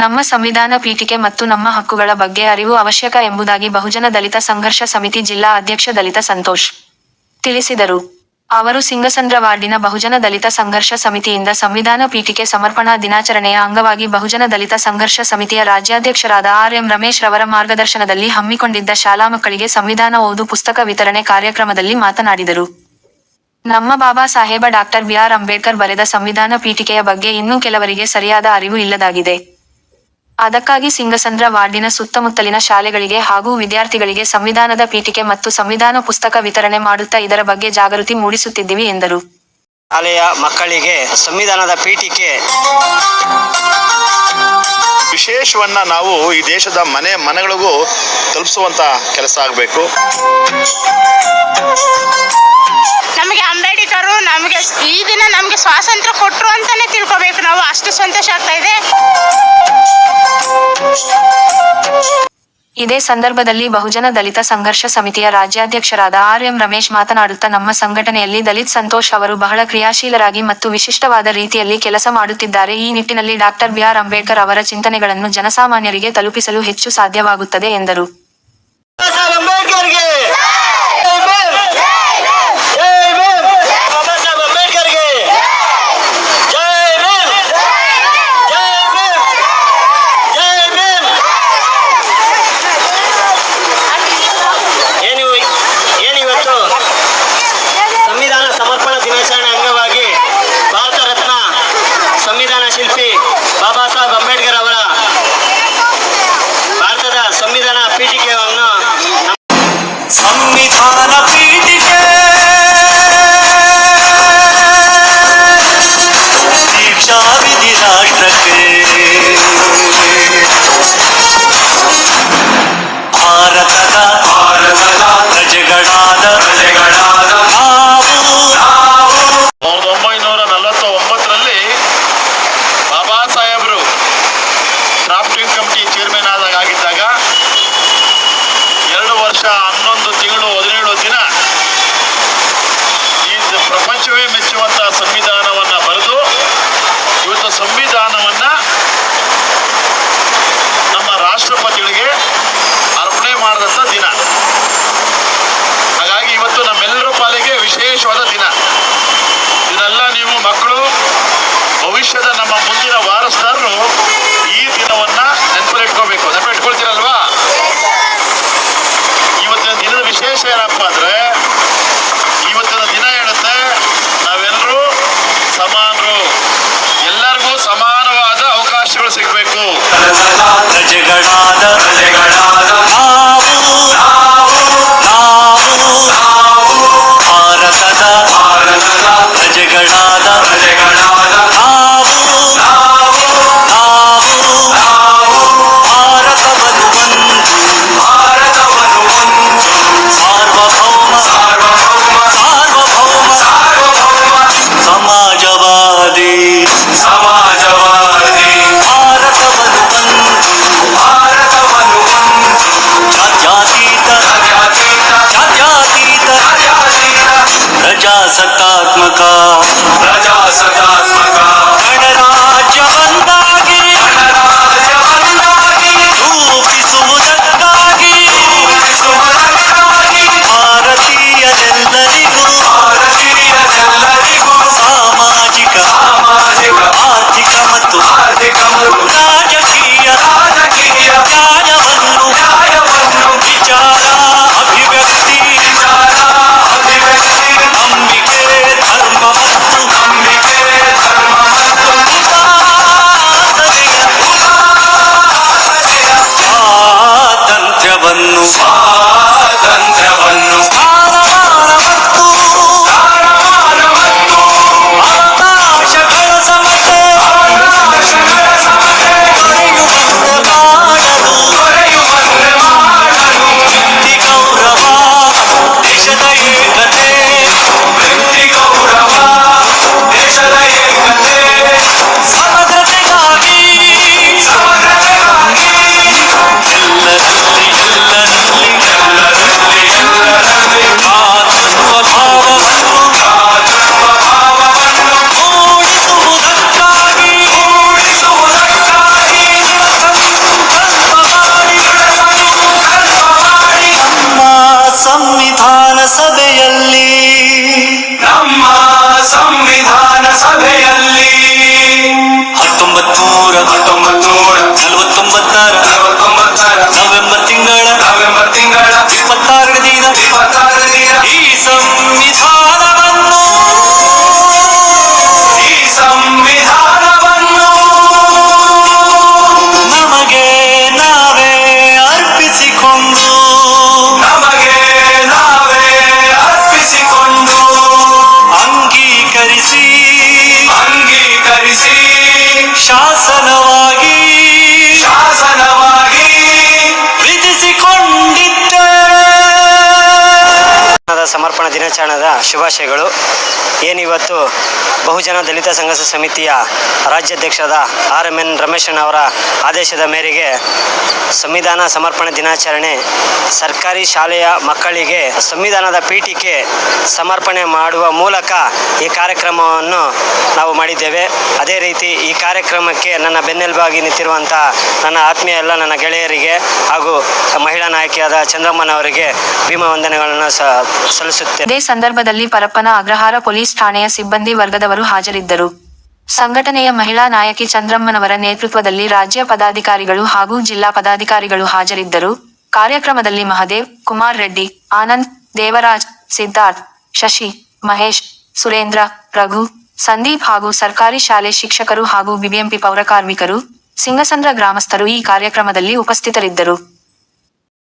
ನಮ್ಮ ಸಂವಿಧಾನ ಪೀಠಿಕೆ ಮತ್ತು ನಮ್ಮ ಹಕ್ಕುಗಳ ಬಗ್ಗೆ ಅರಿವು ಅವಶ್ಯಕ ಎಂಬುದಾಗಿ ಬಹುಜನ ದಲಿತ ಸಂಘರ್ಷ ಸಮಿತಿ ಜಿಲ್ಲಾ ಅಧ್ಯಕ್ಷ ದಲಿತ ಸಂತೋಷ್ ತಿಳಿಸಿದರು. ಅವರು ಸಿಂಗಸಂದ್ರ ವಾರ್ಡಿನ ಬಹುಜನ ದಲಿತ ಸಂಘರ್ಷ ಸಮಿತಿಯಿಂದ ಸಂವಿಧಾನ ಪೀಠಿಕೆ ಸಮರ್ಪಣಾ ದಿನಾಚರಣೆಯ ಅಂಗವಾಗಿ ಬಹುಜನ ದಲಿತ ಸಂಘರ್ಷ ಸಮಿತಿಯ ರಾಜ್ಯಾಧ್ಯಕ್ಷರಾದ ಆರ್ ಎಂ ರಮೇಶ್ ರವರ ಮಾರ್ಗದರ್ಶನದಲ್ಲಿ ಹಮ್ಮಿಕೊಂಡಿದ್ದ ಶಾಲಾ ಮಕ್ಕಳಿಗೆ ಸಂವಿಧಾನ ಓದು ಪುಸ್ತಕ ವಿತರಣೆ ಕಾರ್ಯಕ್ರಮದಲ್ಲಿ ಮಾತನಾಡಿದರು. ನಮ್ಮ Baba Saheb doctor B R Ambedkar ಬರೆದ ಸಂವಿಧಾನ ಪೀಠಿಕೆಯ ಬಗ್ಗೆ ಇನ್ನೂ ಕೆಲವರಿಗೆ ಸರಿಯಾದ ಅರಿವು ಇಲ್ಲದಾಗಿದೆ. ಅದಕ್ಕಾಗಿ ಸಿಂಗಸಂದ್ರ ವಾರ್ಡಿನ ಸುತ್ತಮುತ್ತಲಿನ ಶಾಲೆಗಳಿಗೆ ಹಾಗೂ ವಿದ್ಯಾರ್ಥಿಗಳಿಗೆ ಸಂವಿಧಾನದ ಪೀಠಿಕೆ ಮತ್ತು ಸಂವಿಧಾನ ಪುಸ್ತಕ ವಿತರಣೆ ಮಾಡುತ್ತಾ ಇದರ ಬಗ್ಗೆ ಜಾಗೃತಿ ಮೂಡಿಸುತ್ತಿದ್ದೀವಿ ಎಂದರು. ಶಾಲೆಯ ಮಕ್ಕಳಿಗೆ ಸಂವಿಧಾನದ ಪೀಠಿಕೆ ವಿಶೇಷವನ್ನ ನಾವು ಈ ದೇಶದ ಮನೆ ಮನೆಗಳಿಗೂ ತಲುಪಿಸುವಂತ ಕೆಲಸ ಆಗಬೇಕು. ನಮಗೆ ಅಂಬೇಡ್ಕರು ನಮಗೆ ಈ ದಿನ ನಮಗೆ ಸ್ವಾತಂತ್ರ್ಯ ಕೊಟ್ಟರು ಅಂತಾನೆ ತಿಳ್ಕೊಬೇಕು. ನಾವು ಅಷ್ಟು ಸಂತೋಷ ಆಗ್ತಾ ಇದೆ. ಇದೇ ಸಂದರ್ಭದಲ್ಲಿ ಬಹುಜನ ದಲಿತ ಸಂಘರ್ಷ ಸಮಿತಿಯ ರಾಜ್ಯಾಧ್ಯಕ್ಷರಾದ ಆರ್ ಎಂ ರಮೇಶ್ ಮಾತನಾಡುತ್ತಾ ನಮ್ಮ ಸಂಘಟನೆಯಲ್ಲಿ ದಲಿತ್ ಸಂತೋಷ್ ಅವರು ಬಹಳ ಕ್ರಿಯಾಶೀಲರಾಗಿ ಮತ್ತು ವಿಶಿಷ್ಟವಾದ ರೀತಿಯಲ್ಲಿ ಕೆಲಸ ಮಾಡುತ್ತಿದ್ದಾರೆ. ಈ ನಿಟ್ಟಿನಲ್ಲಿ ಡಾಕ್ಟರ್ ಬಿಆರ್ ಅಂಬೇಡ್ಕರ್ ಅವರ ಚಿಂತನೆಗಳನ್ನು ಜನಸಾಮಾನ್ಯರಿಗೆ ತಲುಪಿಸಲು ಹೆಚ್ಚು ಸಾಧ್ಯವಾಗುತ್ತದೆ ಎಂದರು. Russia. ದಿನಾಚರಣದ ಶುಭಾಶಯಗಳು. ಏನಿವತ್ತು ಬಹುಜನ ದಲಿತ ಸಂಘರ್ಷ ಸಮಿತಿಯ ರಾಜ್ಯಾಧ್ಯಕ್ಷರಾದ ಆರ್ ಎಂ ಎನ್ ರಮೇಶನ್ ಅವರ ಆದೇಶದ ಮೇರೆಗೆ ಸಂವಿಧಾನ ಸಮರ್ಪಣೆ ದಿನಾಚರಣೆ ಸರ್ಕಾರಿ ಶಾಲೆಯ ಮಕ್ಕಳಿಗೆ ಸಂವಿಧಾನದ ಪೀಠಿಕೆ ಸಮರ್ಪಣೆ ಮಾಡುವ ಮೂಲಕ ಈ ಕಾರ್ಯಕ್ರಮವನ್ನು ನಾವು ಮಾಡಿದ್ದೇವೆ. ಅದೇ ರೀತಿ ಈ ಕಾರ್ಯಕ್ರಮಕ್ಕೆ ನನ್ನ ಬೆನ್ನೆಲುಬಾಗಿ ನಿಂತಿರುವಂತಹ ನನ್ನ ಆತ್ಮೀಯ ಎಲ್ಲ ನನ್ನ ಗೆಳೆಯರಿಗೆ ಹಾಗೂ ಮಹಿಳಾ ನಾಯಕಿಯಾದ ಚಂದ್ರಮ್ಮನವರಿಗೆ ಭೀಮಾ ವಂದನೆಗಳನ್ನು ಸ ಸಲ್ಲಿಸುತ್ತೇನೆ. ಇದೇ ಸಂದರ್ಭದಲ್ಲಿ ಪರಪ್ಪನ ಅಗ್ರಹಾರ ಪೊಲೀಸ್ ಠಾಣೆಯ ಸಿಬ್ಬಂದಿ ವರ್ಗದವರು ಹಾಜರಿದ್ದರು. ಸಂಘಟನೆಯ ಮಹಿಳಾ ನಾಯಕಿ ಚಂದ್ರಮ್ಮನವರ ನೇತೃತ್ವದಲ್ಲಿ ರಾಜ್ಯ ಪದಾಧಿಕಾರಿಗಳು ಹಾಗೂ ಜಿಲ್ಲಾ ಪದಾಧಿಕಾರಿಗಳು ಹಾಜರಿದ್ದರು. ಕಾರ್ಯಕ್ರಮದಲ್ಲಿ ಮಹದೇವ್, ಕುಮಾರ್ ರೆಡ್ಡಿ, ಆನಂದ್, ದೇವರಾಜ್ ಸಿದ್ಧಾರ್ಥ್, ಶಶಿ, ಮಹೇಶ್, ಸುರೇಂದ್ರ, ರಘು, ಸಂದೀಪ್ ಹಾಗೂ ಸರ್ಕಾರಿ ಶಾಲೆ ಶಿಕ್ಷಕರು ಹಾಗೂ ಬಿಬಿಎಂಪಿ ಪೌರಕಾರ್ಮಿಕರು ಸಿಂಗಸಂದ್ರ ಗ್ರಾಮಸ್ಥರು ಈ ಕಾರ್ಯಕ್ರಮದಲ್ಲಿ ಉಪಸ್ಥಿತರಿದ್ದರು.